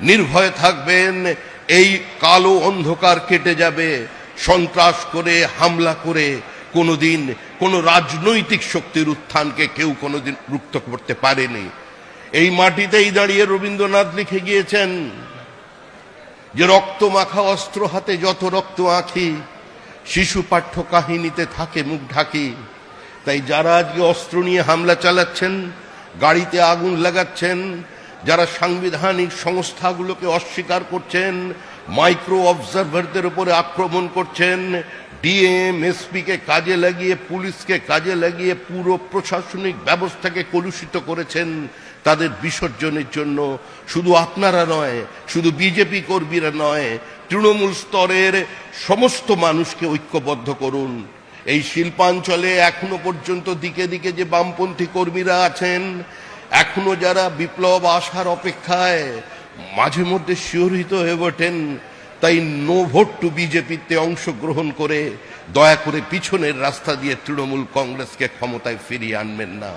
নির্ভয় থাকবেন, এই কালো অন্ধকার কেটে যাবে। সন্ত্রাস করে, হামলা করে কোনোদিন কোনো রাজনৈতিক শক্তির উত্থানকে কেউ কোনোদিন রুক্ত করতে পারেনি। এই মাটিতেই দাঁড়িয়ে রবীন্দ্রনাথ লিখে গিয়েছেন যে, রক্ত মাখা অস্ত্র হাতে যত রক্ত আঁখি, শিশু পাঠ্য কাহিনীতে থাকে মুখ ঢাকি। তাই যারা আজকে অস্ত্র নিয়ে হামলা চালাচ্ছেন, গাড়িতে আগুন লাগাচ্ছেন যারা সাংবিধানিক সংস্থাগুলোকে অস্বীকার করছেন, মাইক্রো অবজারভারদের উপরে আক্রমণ করছেন ডিএম এসপিকে কাজে লাগিয়ে, পুলিশকে কাজে লাগিয়ে পুরো প্রশাসনিক ব্যবস্থাকে কলুষিত করেছেন তাদের বিসর্জনের জন্য। শুধু আপনারা নয়, শুধু বিজেপি কর্মীরা নয়, তৃণমূল স্তরের সমস্ত মানুষকে ঐক্যবদ্ধ করুন। এই শিল্পাঞ্চলে এখনও পর্যন্ত দিকে দিকে যে বামপন্থী কর্মীরা আছেন এখনও যারা বিপ্লব আসার অপেক্ষায় মাঝে মধ্যে শিহরিত হয়ে ওঠেন, তাই নো ভোট টু বিজেপিতে অংশগ্রহণ করে দয়া করে পিছনের রাস্তা দিয়ে তৃণমূল কংগ্রেসকে ক্ষমতায় ফিরিয়ে আনবেন না।